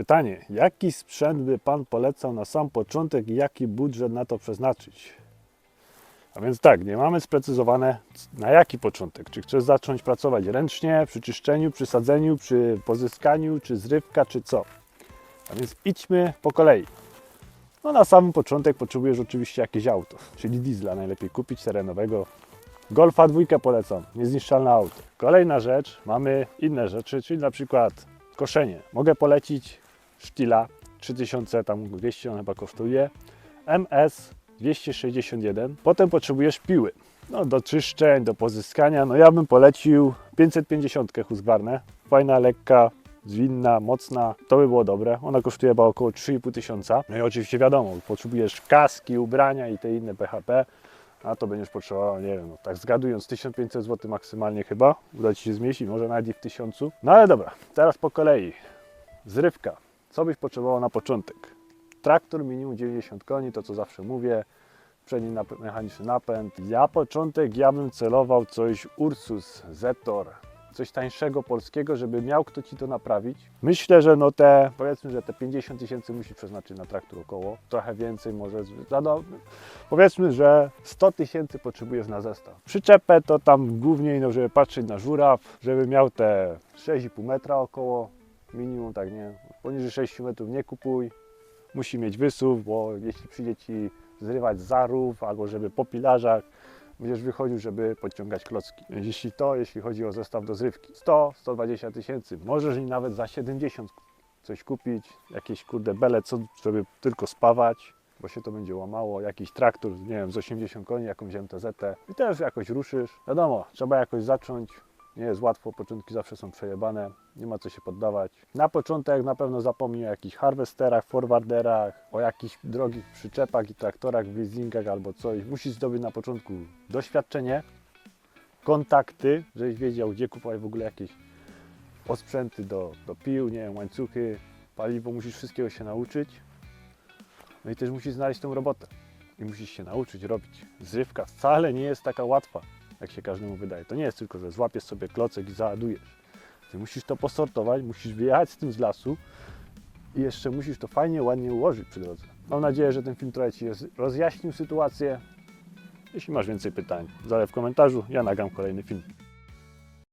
Pytanie, jaki sprzęt by Pan polecał na sam początek i jaki budżet na to przeznaczyć? A więc tak, nie mamy sprecyzowane na jaki początek. Czy chcesz zacząć pracować ręcznie, przy czyszczeniu, przy sadzeniu, przy pozyskaniu, czy zrywka, czy co? A więc idźmy po kolei. No na samym początek potrzebujesz oczywiście jakieś auto, czyli diesla najlepiej kupić terenowego. Golfa dwójkę polecam, niezniszczalne auto. Kolejna rzecz, mamy inne rzeczy, czyli na przykład koszenie. Mogę polecić Stila 3000, tam 200 on chyba kosztuje. MS 261. Potem potrzebujesz piły. No, do czyszczeń, do pozyskania. No ja bym polecił 550 Husqvarna. Fajna, lekka, zwinna, mocna. To by było dobre. Ona kosztuje chyba około 3,5 tysiąca. No i oczywiście wiadomo, potrzebujesz kaski, ubrania i te inne PHP. A to będziesz potrzebował, nie wiem, no, tak zgadując 1500 zł maksymalnie chyba. Uda Ci się zmieścić, może nawet i w 1000. No ale dobra, teraz po kolei. Zrywka. Co byś potrzebował na początek? Traktor minimum 90 koni, to co zawsze mówię. Przedni nap- mechaniczny napęd. Ja początek, ja bym celował coś Ursus, Zetor, coś tańszego polskiego, żeby miał kto Ci to naprawić. Myślę, że no te, powiedzmy, że te 50 tysięcy musi przeznaczyć na traktor około. Trochę więcej może, do, powiedzmy, że 100 tysięcy potrzebujesz na zestaw. Przyczepę to tam głównie, no, żeby patrzeć na żuraw, żeby miał te 6,5 metra około, minimum, tak nie, poniżej 6 metrów nie kupuj. Musi mieć wysuw, bo jeśli przyjdzie Ci zrywać zarów, albo żeby po pilarzach, będziesz wychodził, żeby podciągać klocki. Jeśli to, jeśli chodzi o zestaw do zrywki, 100-120 tysięcy, możesz i nawet za 70 coś kupić, jakieś kurde bele, co, żeby tylko spawać, bo się to będzie łamało, jakiś traktor, nie wiem, z 80 koni, jakąś MTZ i też jakoś ruszysz. Wiadomo, trzeba jakoś zacząć, nie jest łatwo, początki zawsze są przejebane, nie ma co się poddawać. Na początek na pewno zapomnij o jakichś harwesterach, forwarderach, o jakichś drogich przyczepach i traktorach w leasingach albo coś. Musisz zdobyć na początku doświadczenie, kontakty, żebyś wiedział, gdzie kupować w ogóle jakieś osprzęty do, do pił, nie wiem, łańcuchy, paliwo, musisz wszystkiego się nauczyć. No i też musisz znaleźć tą robotę i musisz się nauczyć robić. Zrywka wcale nie jest taka łatwa, jak się każdemu wydaje. To nie jest tylko, że złapiesz sobie klocek i załadujesz. Ty musisz to posortować, musisz wyjechać z tym z lasu i jeszcze musisz to fajnie, ładnie ułożyć przy drodze. Mam nadzieję, że ten film trochę Ci roz- rozjaśnił sytuację. Jeśli masz więcej pytań, zalew w komentarzu, ja nagram kolejny film.